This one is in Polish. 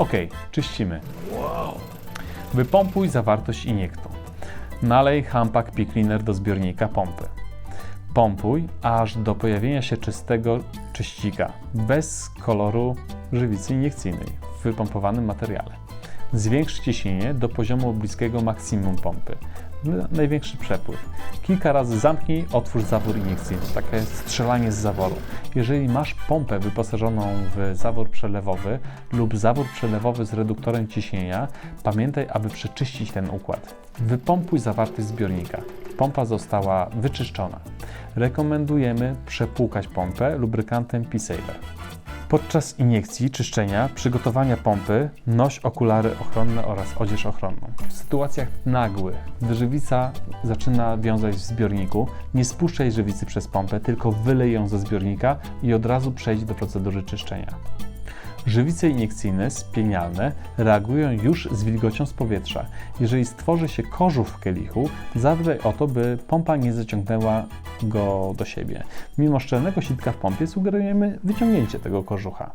Ok, czyścimy. Wypompuj zawartość iniektu. Nalej Hampack P-Cleaner do zbiornika pompy. Pompuj aż do pojawienia się czystego czyścika bez koloru żywicy iniekcyjnej w wypompowanym materiale. Zwiększ ciśnienie do poziomu bliskiego maksimum pompy. Na- Największy przepływ. Kilka razy zamknij, otwórz zawór iniekcyjny. Takie strzelanie z zaworu. Jeżeli masz pompę wyposażoną w zawór przelewowy lub zawór przelewowy z reduktorem ciśnienia, pamiętaj, aby przeczyścić ten układ. Wypompuj zawartość zbiornika. Pompa została wyczyszczona. Rekomendujemy przepłukać pompę lubrykantem P-Saver. Podczas iniekcji, czyszczenia, przygotowania pompy noś okulary ochronne oraz odzież ochronną. W sytuacjach nagłych, gdy żywica zaczyna wiązać w zbiorniku, nie spuszczaj żywicy przez pompę, tylko wylej ją ze zbiornika i od razu przejdź do procedury czyszczenia. Żywice iniekcyjne, spienialne, reagują już z wilgocią z powietrza. Jeżeli stworzy się kożuch w kielichu, zadbaj o to, by pompa nie zaciągnęła go do siebie. Mimo szczelnego sitka w pompie sugerujemy wyciągnięcie tego kożucha.